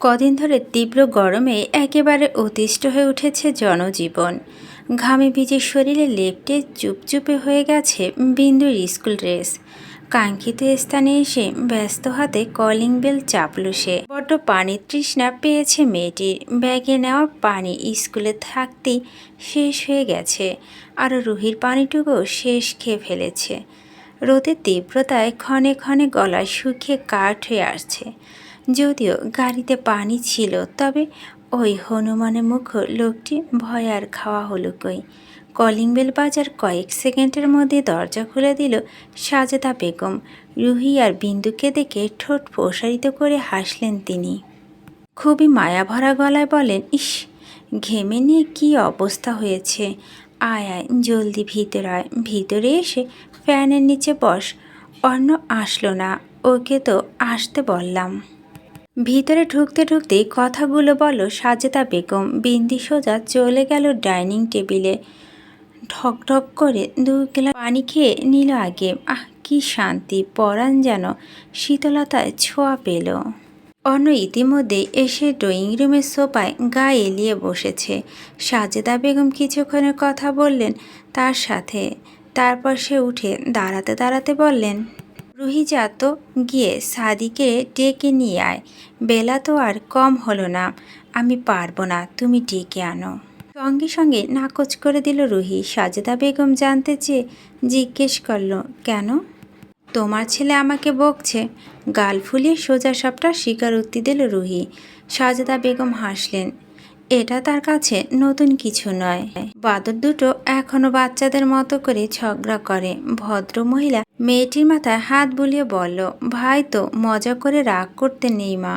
কদিন ধরে তীব্র গরমে একেবারে অতিষ্ঠ হয়ে উঠেছে জনজীবন। ঘামে ভিজে শরীরে লেপটে চুপচুপে হয়ে গেছে বিন্দুর স্কুল ড্রেস। কাঙ্ক্ষিত স্থানে এসে ব্যস্ত হাতে কলিং বেল চাপল সে। বড্ড পানির তৃষ্ণা পেয়েছে মেয়েটির ব্যাগে নেওয়া পানি স্কুলে থাকতেই শেষ হয়ে গেছে। আর রুহির পানিটুকু শেষ খেয়ে ফেলেছে। রোদের তীব্রতায় ক্ষণে ক্ষণে গলা শুকিয়ে কাঠ হয়ে আসছে। যদিও গাড়িতে পানি ছিল, তবে ওই হনুমানের মুখ লোকটি ভয় আর খাওয়া হলো কই? কলিং বেল বাজার কয়েক সেকেন্ডের মধ্যে দরজা খুলে দিল সাজেদা বেগম। রুহি আর বিন্দুকে দেখে ঠোঁট প্রসারিত করে হাসলেন তিনি। খুবই মায়াভরা গলায় বলেন, ইস, ঘেমে নিয়ে কি অবস্থা হয়েছে? আয় আয়, জলদি ভিতরে আয়, ভিতরে এসে ফ্যানের নিচে বস, অন্য আসলো না, ওকে তো আসতে বললাম। ভিতরে ঢুকতে ঢুকতেই কথাগুলো বলো সাজেদা বেগম। বিন্দি সোজা চলে গেল ডাইনিং টেবিলে। ঢক ঢক করে দু গ্লাস পানি খেয়ে নিল আগে। আহ, কি শান্তি, পরাণ যেন শীতলতায় ছোঁয়া পেল। অন্য ইতিমধ্যেই এসে ড্রয়িং রুমের সোফায় গা এলিয়ে বসেছে। সাজেদা বেগম কিছুক্ষণের কথা বললেন তার সাথে। তারপর সে উঠে দাঁড়াতে দাঁড়াতে বললেন রুহি যা তো গিয়ে সাদিকে ডেকে নিয়ে আয়। বেলা তো আর কম হলো না। আমি পারব না, তুমি ডেকে আনো। সঙ্গে সঙ্গে নাকচ করে দিল রুহি। সাজেদা বেগম জানতে চেয়ে জিজ্ঞেস করল, কেন? তোমার ছেলে আমাকে বকছে। গাল ফুলিয়ে সোজা সাপটা স্বীকারোক্তি দিল রুহি। সাজেদা বেগম হাসলেন এটা তার কাছে নতুন কিছু নয়। বাদর দুটো এখনও বাচ্চাদের মতো করে ঝগড়া করে। ভদ্র মহিলা মেয়েটির মাথায় হাত বুলিয়ে বলল, ভাই তো, মজা করে রাগ করতে নেই মা।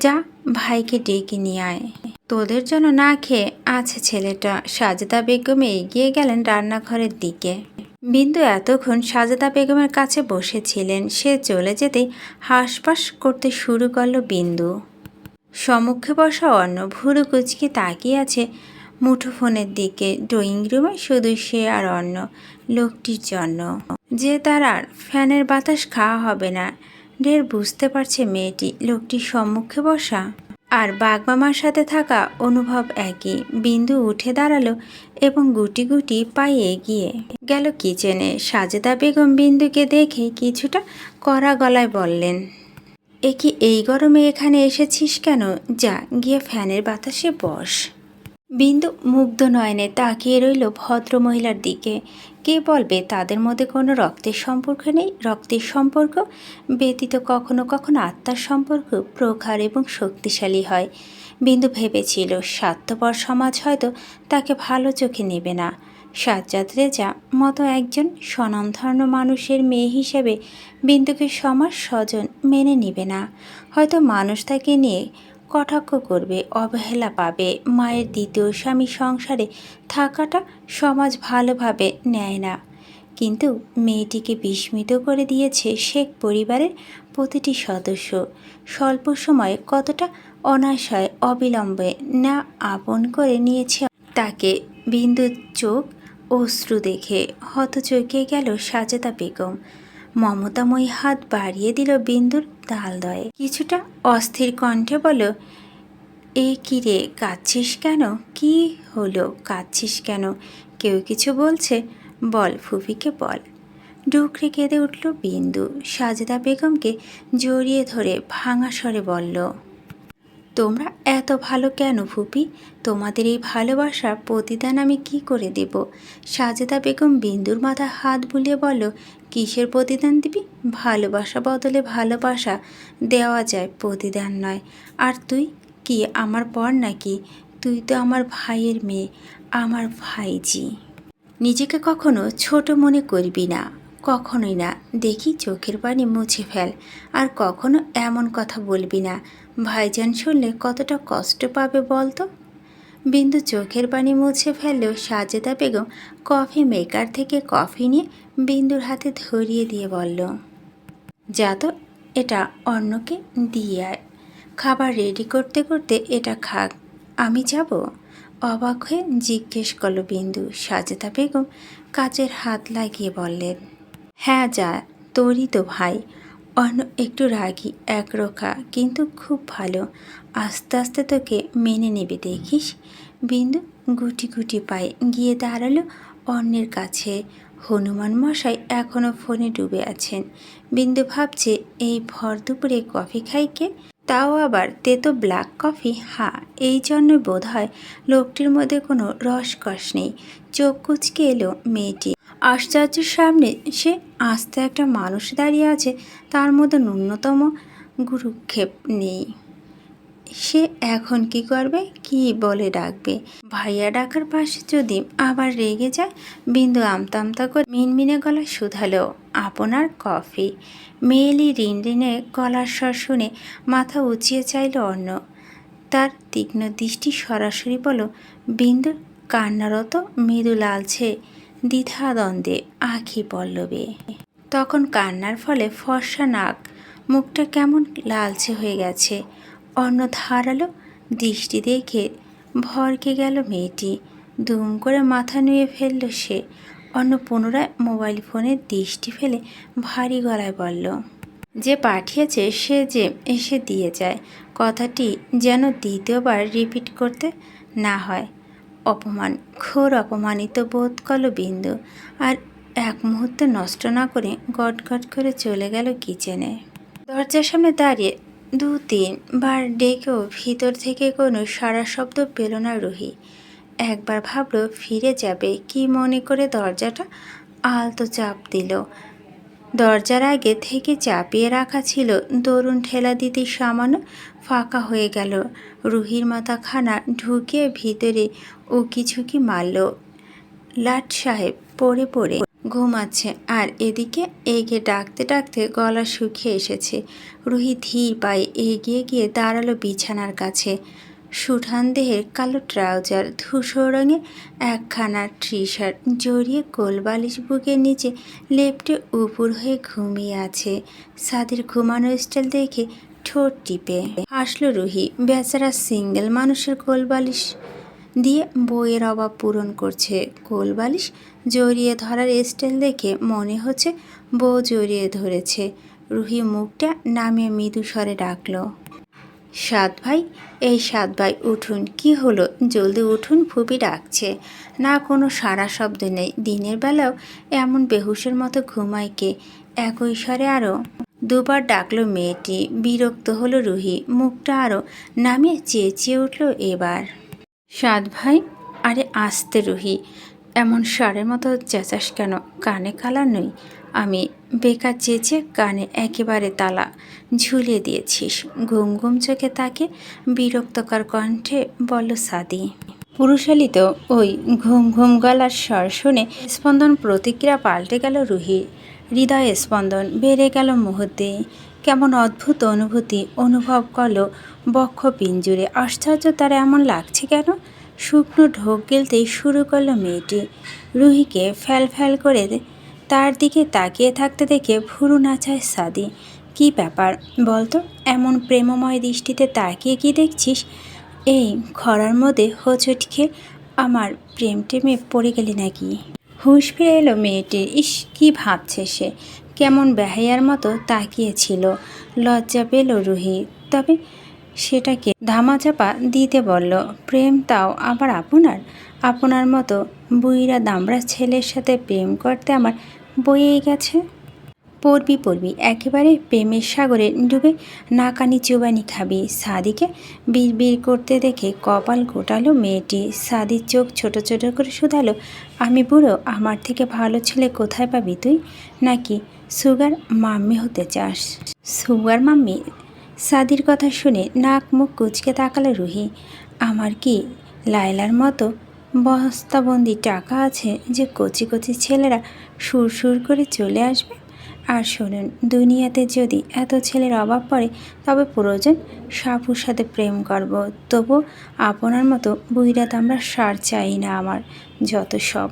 যা, ভাইকে ডেকে নিয়ে আয়। তোদের জন্য না খেয়ে আছে ছেলেটা। সাজেদা বেগমে এগিয়ে গেলেন রান্নাঘরের দিকে। বিন্দু এতক্ষণ সাজেদা বেগমের কাছে বসেছিলেন। সে চলে যেতেই হাঁসফাঁস করতে শুরু করল বিন্দু। সম্মুখে বসা অন্য ভুরু কুচকে তাকিয়ে আছে মুঠোফোনের দিকে, ড্রয়িং রুমে শুধু সে আর অন্য লোকটির জন্য। যে তার আর ফ্যানের বাতাস খাওয়া হবে না। ঢের বুঝতে পারছে মেয়েটি লোকটির সম্মুখে বসা। আর বাগমামার সাথে থাকা অনুভব একই। বিন্দু উঠে দাঁড়াল এবং গুটি গুটি পায়ে এগিয়ে গেল কিচেনে। সাজেদা বেগম বিন্দুকে দেখে কিছুটা কড়া গলায় বললেন এ কি এই গরমে এখানে এসেছিস কেন? যা, গিয়ে ফ্যানের বাতাসে বস। বিন্দু মুগ্ধ নয়নে তাকিয়ে রইল ভদ্র মহিলার দিকে। কে বলবে তাদের মধ্যে কোনো রক্তের সম্পর্ক নেই? রক্তের সম্পর্ক? ব্যতীত কখনো কখনো আত্মার সম্পর্ক প্রখার এবং শক্তিশালী হয়। বিন্দু ভেবেছিল, স্বার্থপর সমাজ হয়তো তাকে ভালো চোখে নেবে না। সাজ্জাদ রেজা মতো একজন স্বনামধন্য মানুষের মেয়ে হিসেবে বিন্দুকে সমাজ স্বজন মেনে নেবে না। হয়তো মানুষ তাকে নিয়ে কটাক্ষ করবে, অবহেলা পাবে, মায়ের দ্বিতীয় স্বামী সংসারে থাকাটা সমাজ ভালোভাবে নেয় না। কিন্তু মেয়েটিকে বিস্মিত করে দিয়েছে শেখ পরিবারের প্রতিটি সদস্য। স্বল্প সময়ে কতটা অনাশয় অবিলম্বে না আপন করে নিয়েছে তাকে বিন্দুর চোখ অশ্রু দেখে হতচকে গেল সাজেদা বেগম। মমতাময়ী হাত বাড়িয়ে দিল বিন্দুর তালদয়ে কিছুটা অস্থির কণ্ঠে বলো এ কি রে, কাঁদছিস কেন? কি হলো? কাঁদছিস কেন? কেউ কিছু বলছে? বল, ফুফিকে বল। ডুকরে কেঁদে উঠল বিন্দু। সাজেদা বেগমকে জড়িয়ে ধরে ভাঙা স্বরে বলল তোমরা এত ভালো কেন ফুপি তোমাদের এই ভালোবাসার প্রতিদান আমি কি করে দেব? সাজেদা বেগম বিন্দুর মাথা হাত বুলিয়ে বলল, কিসের প্রতিদান দিবি? ভালোবাসা বদলে ভালোবাসা। দেওয়া যায় প্রতিদান নয়। আর তুই? কি আমার পর নাকি? তুই তো আমার ভাইয়ের মেয়ে। আমার ভাইজি। নিজেকে কখনো ছোট মনে করবি না। কখনোই না। দেখি চোখের পানি মুছে ফেল। আর কখনো এমন কথা বলবি না। ভাইজান শুনলে কতটা কষ্ট পাবে বলতো? বিন্দু চোখের পানি মুছে ফেললেও সাজেদা বেগম কফি মেকার থেকে কফি নিয়ে বিন্দুর হাতে ধরিয়ে দিয়ে বলল, যা তো, এটা অন্যকে দিয়ে আয়। খাবার রেডি করতে করতে এটা খাক। আমি যাব? অবাক হয়ে জিজ্ঞেস করল বিন্দু। সাজেদা বেগম কাচের হাত লাগিয়ে বললেন হ্যাঁ যা, তোরই তো ভাই। অন্য একটু রাগি, একরোখা, কিন্তু খুব ভালো। আস্তে আস্তে তোকে মেনে নেবে, দেখিস? বিন্দু গুটি গুটি পায়ে গিয়ে দাঁড়াল অন্যের কাছে। হনুমান মশাই এখনও ফোনে ডুবে আছেন। বিন্দু ভাবছে এই ভর দুপুরে কফি খাই কে? তাও আবার তেতো ব্ল্যাক কফি? হা, এই জন্য বোধ হয় লোকটির মধ্যে কোনো রসকস নেই। চোখ কুচকে এলো মেয়েটি। আশ্চর্যের সামনে সে আস্তে একটা মানুষ দাঁড়িয়ে আছে, তার মধ্যে ন্যূনতম গুরুক্ষেপ নেই। সে এখন কি করবে? কি বলে ডাকবে? ভাইয়া ডাকার পাশে যদি আবার রেগে যায়, বিন্দু আমতা আমতা করে মিনমিনে গলা শুধালো, আপনার কফি? মেয়েলি রিন রিনে গলার স্বর শুনে মাথা উঁচিয়ে চাইল অন্য। তার তীক্ষ্ণ দৃষ্টি সরাসরি বলো বিন্দুর কান্নারত মৃদু লালছে। দ্বিধাদ্বন্দ্বে আখি পল্লবে। তখন কান্নার ফলে ফর্সা নাক, মুখটা কেমন লালচে হয়ে গেছে। অন্য ধারালো দৃষ্টি দেখে ভরকে গেল মেয়েটি। দুম করে মাথা নুয়ে ফেলল সে। অন্য পুনরায় মোবাইল ফোনের দৃষ্টি ফেলে ভারী গলায় বলল, যে পাঠিয়েছে সে যে এসে দিয়ে যায়। কথাটি যেন দ্বিতীয়বার রিপিট করতে না হয়। অপমান, ঘোর অপমানিত বোধ করল বিন্দু আর এক মুহূর্তে নষ্ট না করে গট গট করে চলে গেল কিচেনে। দরজার সামনে দাঁড়িয়ে দু তিনবার ডেকেও ভিতর থেকে কোনো সারা শব্দ পেল না রুহি। একবার ভাবলো, ফিরে যাবে কি মনে করে দরজাটা? আলতো চাপ দিল। দরজার আগে থেকে চাপিয়ে রাখা ছিল দরুন ঠেলা দিতে সামান্য ফাঁকা হয়ে গেল। রুহির মাথাখানা ঢুকিয়ে ভিতরে উকি ঝুঁকি মারল? লাট সাহেব পড়ে পড়ে ঘুমাচ্ছে আর এদিকে এগে ডাকতে ডাকতে গলা শুকিয়ে এসেছে। রুহি ধীর পায়ে এগিয়ে গিয়ে দাঁড়াল বিছানার কাছে। সুঠান দেহের কালো ট্রাউজার, ধূসর রঙের একখানা টি শার্ট জড়িয়ে কোলবালিশ বুকের নিচে লেপটে উপর হয়ে ঘুমিয়ে আছে। সাদের ঘুমানো স্টাইল দেখে ঠোঁট টিপে। হাসলো রুহি, বেচারা সিঙ্গেল মানুষের কোলবালিশ। দিয়ে বইয়ের অভাব পূরণ করছে। কোলবালিশ জড়িয়ে ধরার স্টাইল দেখে মনে হচ্ছে বউ জড়িয়ে ধরেছে। রুহি মুখটা নামিয়ে মৃদু স্বরে ডাকলো, সাত ভাই, এই সাত ভাই, উঠুন। কি হলো? জলদি উঠুন, ফুপি ডাকছে। না, কোনো সারা শব্দ নেই। দিনের বেলাও এমন বেহুশের মতো ঘুমায় কে? একই স্বরে আরও দুবার ডাকলো মেয়েটি। বিরক্ত হলো রুহি। মুখটা আরও নামিয়ে চেঁচিয়ে উঠল এবার। সাত ভাই, আরে আসতে রুহি, এমন সারের মতো চেঁচাস কেন? কানে কালা নই। আমি বেকার চেঁচে কানে একেবারে তালা ঝুলিয়ে দিয়েছিস। ঘুম ঘুম চোখে তাকে বিরক্তকর কণ্ঠে বলল, সাদি। পুরুষালিত ওই ঘুম ঘুম গলার স্বর শুনে স্পন্দন প্রতিক্রিয়া পাল্টে গেল রুহির। হৃদয় স্পন্দন বেড়ে গেল মুহূর্তে। কেমন অদ্ভুত অনুভূতি অনুভব করল বক্ষ পিঞ্জুরে। আশ্চর্য তার এমন লাগছে কেন? শুকনো ঢোক গিলতেই শুরু করল মেয়েটি। রুহিকে ফ্যাল ফ্যাল করে তার দিকে তাকিয়ে থাকতে দেখে ভুরু নাচায় সাদি। কি ব্যাপার বলতো, এমন প্রেমময় দৃষ্টিতে তাকিয়ে কি দেখছিস? এই খরার মধ্যে হোঁচট খেয়ে আমার প্রেম টেমে পড়ে গেলি নাকি? হুঁশ ফিরে এলো মেয়েটির ইস, কি ভাবছে সে? কেমন বেহাইয়ার মতো তাকিয়েছিল। লজ্জা পেল রুহি। তবে সেটাকে ধামাচাপা দিতে বলল, প্রেম তাও আবার আপনার? আপনার মতো বুইরা দামড়া ছেলের সাথে প্রেম করতে আমার বয়েই গেছে? পড়বি পড়বি, একেবারে প্রেমের সাগরে ডুবে নাকানি চুবানি খাবি। সাদিকে বিড় করতে দেখে কপাল গোটালো মেয়েটি। সাদির চোখ ছোট ছোট করে শুধালো, আমি বুড়ো, আমার থেকে ভালো ছেলে কোথায় পাবি তুই? নাকি সুগার মাম্মি হতে চাস। সুগার মাম্মি, সাদির কথা শুনে নাক মুখ কুচকে তাকালে রুহি, আমার কি লায়লার মতো বস্তাবন্দি টাকা আছে যে কচি কচি ছেলেরা সুর সুর করে চলে আসবে? আর শুনুন, দুনিয়াতে যদি এত ছেলের অভাব পড়ে, তবে প্রয়োজন সাপুর সাথে প্রেম করব। তবু আপনার মতো বুইরাত আমরা সার চাই না আমার, যত সব।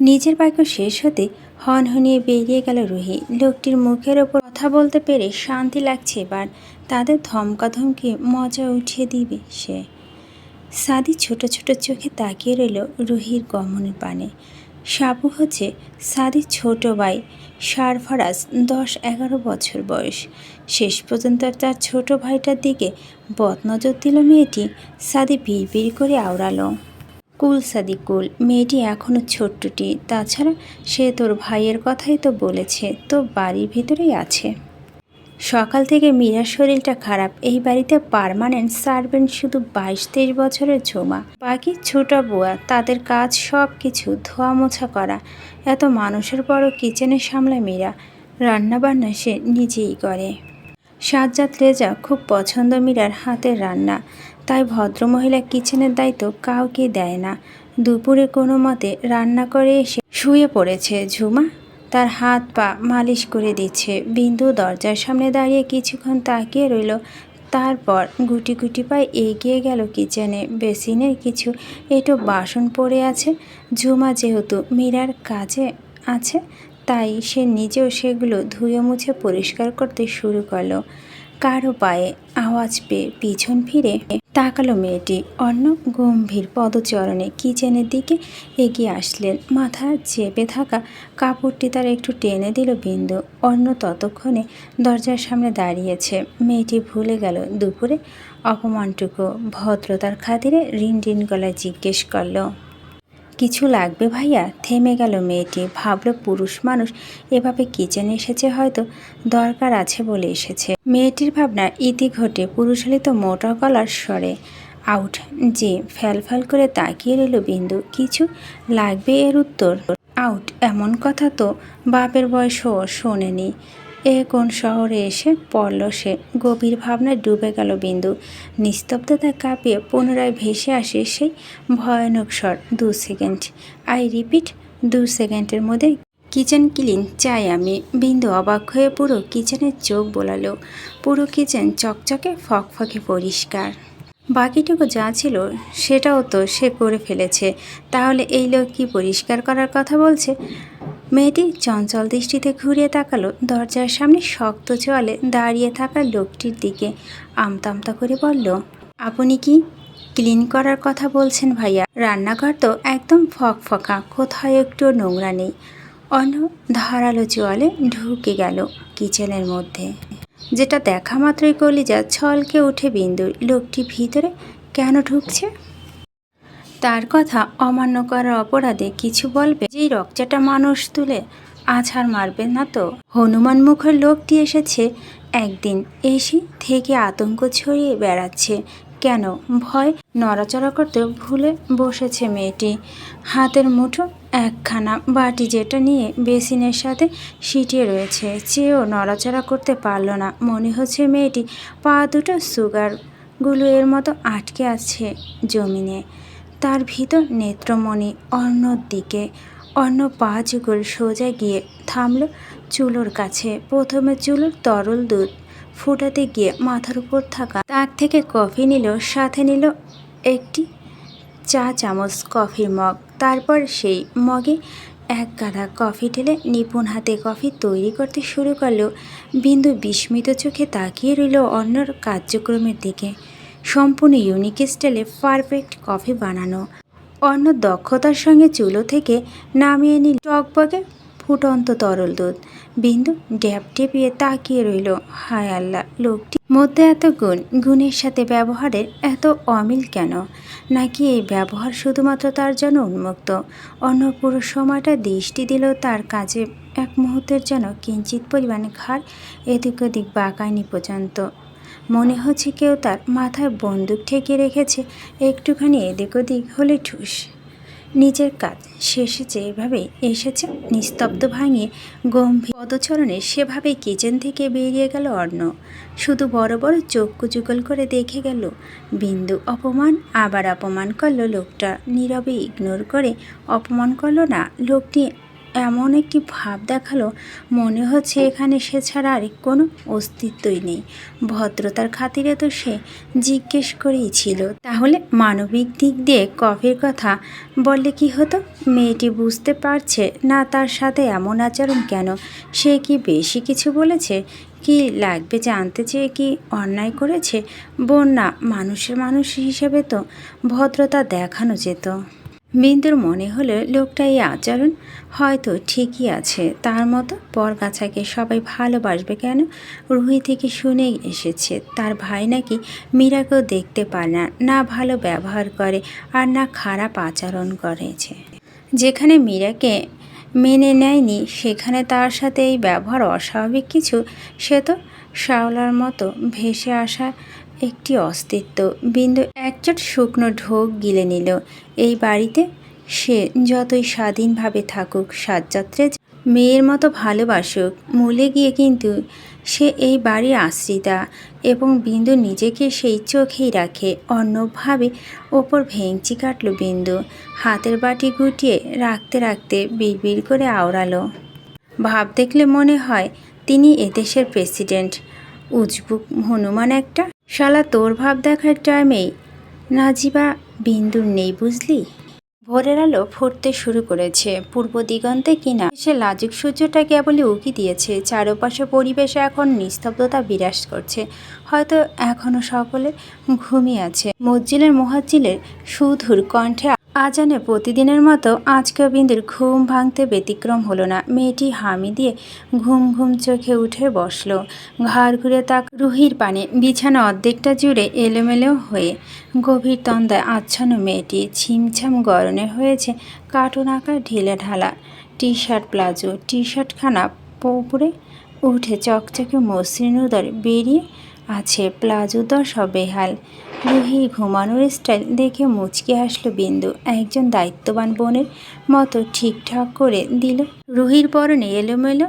নিজের বাক্য শেষ হতে হন হনিয়ে বেরিয়ে গেল রুহি। লোকটির মুখের ওপর কথা বলতে পেরে শান্তি লাগছে এবার। তাদের ধমকাধমকি মজা উঠিয়ে দিবে সে। সাদি ছোট ছোট চোখে তাকিয়ে রইল রুহির গমনের পানে। সাবু হচ্ছে সাদির ছোট ভাই সারফারাজ দশ এগারো বছর বয়স। শেষ পর্যন্ত তার ছোট ভাইটার দিকে বদনজর দিল মেয়েটি। সাদি বিড় করে আওড়ালো। কুল সাদি কুল মেয়েটি এখনও ছোট্টটি, তাছাড়া সে তোর ভাইয়ের কথাই তো বলেছে, তো বাড়ির ভিতরেই আছে। সকাল থেকে মীরার শরীরটা খারাপ, এই বাড়িতে পার্মানেন্ট সার্ভেন্ট শুধু বাইশ তেইশ বছরের ঝোমা বাকি ছোট বুয়া, তাদের কাজ সব কিছু ধোয়া মোছা করা, এত মানুষের বড় কিচেনে সামলায় মীরা, রান্নাবান্না সে নিজেই করে। সাজ্জাদ রেজা খুব পছন্দ মীরার হাতের রান্না তাই ভদ্রমহিলা কিচেনের দায়িত্ব কাউকে দেয় না। দুপুরে কোনো মতে রান্না করে এসে শুয়ে পড়েছে ঝুমা। তার হাত পা মালিশ করে দিচ্ছে। বিন্দু দরজার সামনে দাঁড়িয়ে কিছুক্ষণ তাকিয়ে রইল। তারপর গুটি গুটি পায়ে এগিয়ে গেল কিচেনে। বেসিনের কিছু এটো বাসন পড়ে আছে। ঝুমা যেহেতু মীরার কাজে আছে, তাই সে নিজেও সেগুলো ধুয়ে মুছে পরিষ্কার করতে শুরু করল। কারও পায়ে আওয়াজ পেয়ে পিছন ফিরে তাকালো মেয়েটি। অন্য গম্ভীর পদচরণে কিচেনের দিকে এগিয়ে আসলেন। মাথা চেপে থাকা কাপড়টি তার একটু টেনে দিল বিন্দু। অন্য ততক্ষণে দরজার সামনে দাঁড়িয়েছে। মেয়েটি ভুলে গেল দুপুরে। অপমানটুকু ভদ্রতার খাতিরে রিন রিন গলায় জিজ্ঞেস করল কিছু লাগবে ভাইয়া? থেমে গেল মেয়েটি। ভাবল পুরুষ মানুষ এভাবে কিচেনে এসেছে হয়তো? দরকার আছে বলে এসেছে। মেয়েটির ভাবনা ইতি ঘটে। পুরুষ হলে তো মোটা গলার স্বরে। আউট। যে ফ্যাল ফ্যাল করে তাকিয়ে রইল বিন্দু। কিছু লাগবে এর উত্তর? আউট। এমন কথা তো বাপের বয়সও শোনেনি। এ কোন শহরে এসে পড়ল সে। গভীর ভাবনায় ডুবে গেল বিন্দু। নিস্তব্ধতা কাঁপিয়ে পুনরায় ভেসে আসে সেই ভয়ানক স্বর। দু সেকেন্ড। আই রিপিট, দু সেকেন্ডের মধ্যে কিচেন ক্লিন, চাই আমি। বিন্দু অবাক হয়ে পুরো কিচেনের চোখ বোলালো। পুরো কিচেন চকচকে, ফকফকে পরিষ্কার। বাকিটুকু যা ছিল সেটাও তো সে করে ফেলেছে। তাহলে এই লোক কি পরিষ্কার করার কথা বলছে? মেয়েটি চঞ্চল দৃষ্টিতে ঘুরিয়ে তাকালো। দরজার সামনে শক্ত চলে দাঁড়িয়ে থাকা লোকটির দিকে আমতামতা করে বলল, আপনি কি ক্লিন করার কথা বলছেন ভাইয়া? রান্নাঘর তো একদম ফকফকা কোথাও একটু নোংরা নেই। অন্য ধারালো চোয়ালে ঢুকে গেল কিচেনের মধ্যে। যেটা দেখা মাত্রই কলিজা ছলকে উঠে বিন্দু লোকটি ভিতরে কেন ঢুকছে? তার কথা অমান্য করার অপরাধে কিছু বলবে যেই রকচাটা মানুষ তুলে আছাড় মারবে না তো? হনুমান মুখের লোকটি এসেছে একদিন এসে থেকে আতঙ্ক ছড়িয়ে বেড়াচ্ছে। কেন? ভয়? নড়াচড়া করতে ভুলে বসেছে মেয়েটি। হাতের মুঠো একখানা বাটি যেটা নিয়ে বেসিনের সাথে সিটিয়ে রয়েছে। চেয়েও নড়াচড়া করতে পারল না। মনে হচ্ছে মেয়েটি পা দুটো সুগারগুলো এর মতো আটকে আছে জমিনে। তার ভিতর নেত্রমণি অন্যর দিকে। অন্য পা যুগল সোজা গিয়ে থামল চুলোর কাছে। প্রথমে চুলোর তরল দুধ ফুটাতে গিয়ে মাথার উপর থাকা তাক থেকে কফি নিল, সাথে নিল একটি চা চামচ কফির মগ। তারপর সেই মগে এক গাদা কফি ঢেলে নিপুণ হাতে কফি তৈরি করতে শুরু করল। বিন্দু বিস্মিত চোখে তাকিয়ে রইল অন্যর কার্যক্রমের দিকে। সম্পূর্ণ ইউনিক স্টাইলে পারফেক্ট কফি বানানো। অন্য দক্ষতার সঙ্গে চুলো থেকে নামিয়ে নিল টকবগে ফুটন্ত তরল দুধ। বিন্দু ড্যাপ টেপিয়ে তাকিয়ে রইল। হায় আল্লাহ, লোকটি মধ্যে এত গুণ, গুণের সাথে ব্যবহারের এত অমিল কেন? নাকি এই ব্যবহার শুধুমাত্র তার জন্য উন্মুক্ত? অন্য পুরো সময়টা দৃষ্টি দিল তার কাজে। এক মুহূর্তের যেন কিঞ্চিত পরিমাণে ঘাড় এদিক ওদিক বাঁকায়নি পর্যন্ত। মনে হচ্ছে কেউ তার মাথায় বন্দুক ঠেকে রেখেছে। একটুখানি এদিক ওদিক হলে ঠুস। নিজের কাজ শেষে যেভাবে এসেছে, নিস্তব্ধ ভাঙিয়ে গম্ভীর পদচরণে সেভাবে কিচেন থেকে বেরিয়ে গেল অর্ণ। শুধু বড় বড় চক্ষু যুগল করে দেখে গেল, বিন্দু অপমান আবার অপমান করল লোকটা। নীরবে ইগনোর করে অপমান করল না, লোকটি এমন একটি ভাব দেখাল, মনে হচ্ছে এখানে সে ছাড়া আর কোনো অস্তিত্বই নেই। ভদ্রতার খাতিরে তো সে জিজ্ঞেস করেই ছিল। তাহলে মানবিক দিক দিয়ে কফির কথা বললে কি হতো? মেয়েটি বুঝতে পারছে, না তার সাথে এমন আচরণ কেন? সে কি বেশি কিছু বলেছে? কি লাগবে জানতে চেয়ে কি অন্যায় করেছে? বোন না মানুষের মানুষ হিসেবে তো ভদ্রতা দেখানো যেত। বিন্দুর মনে হলো লোকটা এই আচরণ হয়তো ঠিকই আছে। তার মতো পরগাছাকে সবাই ভালোবাসবে কেন? রুহি থেকে শুনেই এসেছে, তার ভাই নাকি মীরাকেও দেখতে পায় না না ভালো ব্যবহার করে আর না খারাপ আচরণ করেছে যেখানে মীরাকে মেনে নেয়নি, সেখানে তার সাথে এই ব্যবহার অস্বাভাবিক কিছু, সে তো শাওলার মতো ভেসে আসা একটি অস্তিত্ব। বিন্দু একচট শুকনো ঢোক গিলে নিল। এই বাড়িতে সে যতই স্বাধীনভাবে থাকুক, সাজযাত্রে মেয়ের মতো ভালোবাসুক, মূলে গিয়ে কিন্তু সে এই বাড়ির আশ্রিতা এবং বিন্দু নিজেকে সেই চোখেই রাখে, অন্যভাবে ওপর ভেঙচি কাটল বিন্দু। হাতের বাটি গুটিয়ে রাখতে রাখতে বিড়বিড় করে আওড়ালো। ভাব দেখলে মনে হয় তিনি এদেশের প্রেসিডেন্ট। উজবুক হনুমান একটা শালা, তোর ভাব দেখার টাইমেই নাজিবা বিন্দুর নেই বুঝলি? ভোরের আলো ফুটতে শুরু করেছে। পূর্ব দিগন্তে কিনা সে লাজুক সূর্যটা কেবলই উকি দিয়েছে। চারপাশে পরিবেশে এখন নিস্তব্ধতা বিরাজ করছে। হয়তো এখনও সকলে ঘুমিয়ে আছে। মজ্জিলের মহাজ্জিলের সুধুর কণ্ঠে আজানে প্রতিদিনের মতো আজকেও বিন্দুর ঘুম ভাঙতে ব্যতিক্রম হলো না। মেয়েটি হামি দিয়ে ঘুম ঘুম চোখে উঠে বসল। ঘাড় ঘুরে তাক রুহির পানে, বিছানা অর্ধেকটা জুড়ে এলোমেলো হয়ে গভীর তন্দায় আচ্ছন্ন মেয়েটি। ছিমছাম গরনে হয়েছে কার্টুন আঁকা ঢিলে ঢালা। টি শার্ট প্লাজো টি শার্টখানা পুকুরে উঠে চকচকে মসৃণ উদর বেরিয়ে আছে প্লাজো দশা বেহাল রুহি ঘুমানোর স্টাইল দেখে মুচকে হাসলো বিন্দু। একজন দায়িত্ববান বোনের মতো ঠিকঠাক করে দিল। রুহির পরনে এলোমেলো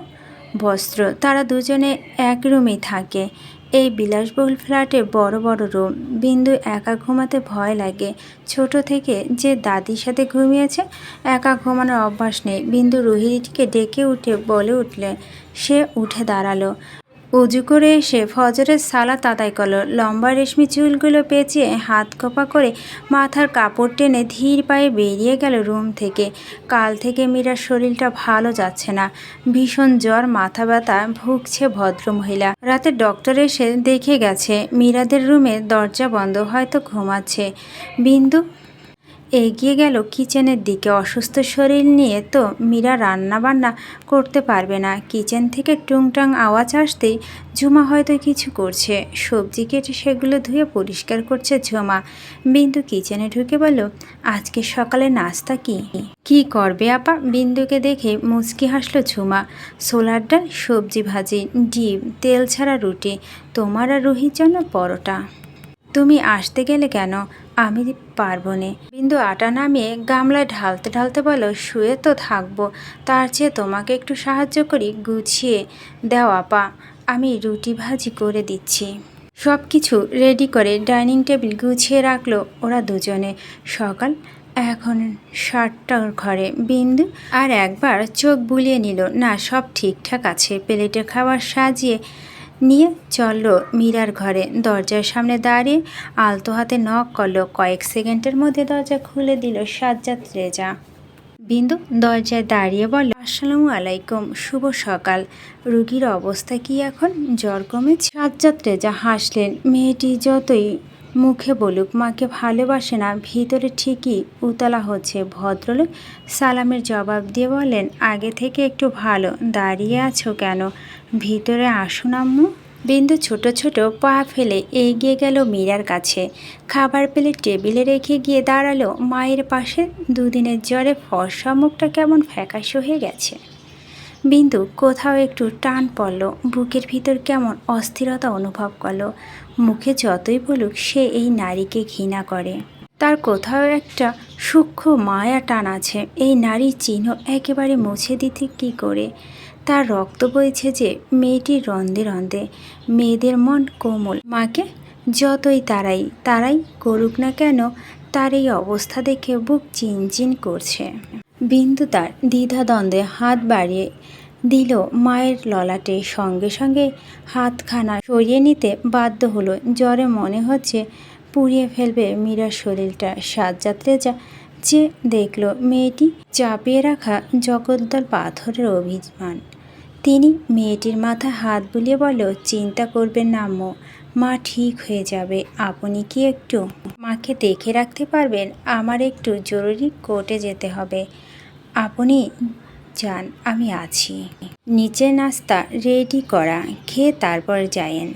বস্ত্র। তারা দুজনে এক রুমে থাকে। এই বিলাসবহুল ফ্ল্যাটে বড় বড় রুম। বিন্দু একা ঘুমাতে ভয় লাগে। ছোট থেকে যে দাদির সাথে ঘুমিয়েছে, একা ঘুমানোর অভ্যাস নেই। বিন্দু রুহিটিকে ডেকে উঠে বলে উঠলে। সে উঠে দাঁড়াল। উজু করে এসে ফজরের সালাত আদায় করল। লম্বা রেশমি চুলগুলো পেঁচিয়ে হাত কপা করে মাথার কাপড় টেনে ধীর পায়ে বেরিয়ে গেল রুম থেকে। কাল থেকে মীরার শরীরটা ভালো যাচ্ছে না। ভীষণ জ্বর, মাথা ব্যথা, ভুগছে ভদ্রমহিলা। রাতে ডক্টর এসে দেখে গেছে, মীরাদের রুমে দরজা বন্ধ, হয়তো ঘুমাচ্ছে। বিন্দু এগিয়ে গেল কিচেনের দিকে। অসুস্থ শরীর নিয়ে তো মীরা রান্না বান্না করতে পারবে না। কিচেন থেকে টুংটাং আওয়াজ আসতেই ঝুমা হয়তো কিছু করছে। সবজি কেটে সেগুলো ধুয়ে পরিষ্কার করছে ঝুমা। বিন্দু কিচেনে ঢুকে বলল, আজকে সকালে নাস্তা কি? কি করবে আপা? বিন্দুকে দেখে মুচকি হাসলো ঝুমা। সোলার ডাল, সবজি ভাজি, ডিম, তেল ছাড়া রুটি। তোমার আর রুহির জন্য পরোটা। তুমি আসতে গেলে কেন? আমি পারব নে। বিন্দু আটা নামিয়ে গামলায় ঢালতে ঢালতে বলো, শুয়ে তো থাকব। তার চেয়ে তোমাকে একটু সাহায্য করি, গুছিয়ে দাও আপা। আমি রুটি ভাজি করে দিচ্ছি। সব কিছু রেডি করে ডাইনিং টেবিল গুছিয়ে রাখল ওরা দুজনে। সকাল এখন সাতটার ঘরে। বিন্দু আর একবার চোখ বুলিয়ে নিল, না, সব ঠিকঠাক আছে। প্লেটে খাবার সাজিয়ে নিয়ে চলল মীরার ঘরে। দরজার সামনে দাঁড়িয়ে আলতো হাতে নখ করল। কয়েক সেকেন্ডের মধ্যে দরজা খুলে দিল সাজ্জাদ রেজা। বিন্দু দরজায় দাঁড়িয়ে বলল, আসসালামু আলাইকুম, শুভ সকাল। রুগীর অবস্থা কি এখন? জ্বর কমে সাজ্জাদ রেজা হাসলেন, মেয়েটি যতই মুখে বলুক, মাকে ভালোবাসে না, ভিতরে ঠিকই উতলা হচ্ছে। ভদ্রলোক সালামের জবাব দিয়ে বলেন আগে থেকে একটু ভালো, দাঁড়িয়ে আছো কেন? ভিতরে আসুন আম্মু। বিন্দু ছোট ছোট পা ফেলে এগিয়ে গেল মীরার কাছে। খাবার পেলে টেবিলে রেখে গিয়ে দাঁড়াল। মায়ের পাশে দুদিনের জ্বরে ফর্সা মুখটা কেমন ফ্যাকাশে হয়ে গেছে। বিন্দু কোথাও একটু টান পড়ল। বুকের ভিতর কেমন অস্থিরতা অনুভব করল। মুখে যতই বলুক, সে এই নারীকে ঘৃণা করে। তার কোথাও একটা সূক্ষ্ম মায়া টান আছে। এই নারীর চিহ্ন একেবারে মুছে দিতে কি করে? তার রক্ত বইছে যে মেয়েটির রন্দে রন্দে মেয়েদের মন কোমল। মাকে যতই তারাই তারাই করুক না কেন, তার এই অবস্থা দেখে বুক চিনচিন করছে। বিন্দু তার দ্বিধাদ্বন্দ্বে হাত বাড়িয়ে দিল মায়ের ললাটে। সঙ্গে সঙ্গে হাতখানা সরিয়ে নিতে বাধ্য হলো। জ্বরে মনে হচ্ছে পুড়িয়ে ফেলবে মীরার শরীরটা। সাতযাত্রে যা যে দেখল মেয়েটি চাপিয়ে রাখা জগদ্দল পাথরের অভিমান। তিনি মেয়েটির মাথায় হাত বুলিয়ে বলল চিন্তা করবেন না, আম্মু। মা ঠিক হয়ে যাবে, আপনি কি একটু মাকে দেখে রাখতে পারবেন? আমার একটু জরুরি কোর্টে যেতে হবে। আপনি যান, আমি আছি। নিচে নাস্তা রেডি করা, খেয়ে তারপর যায়েন।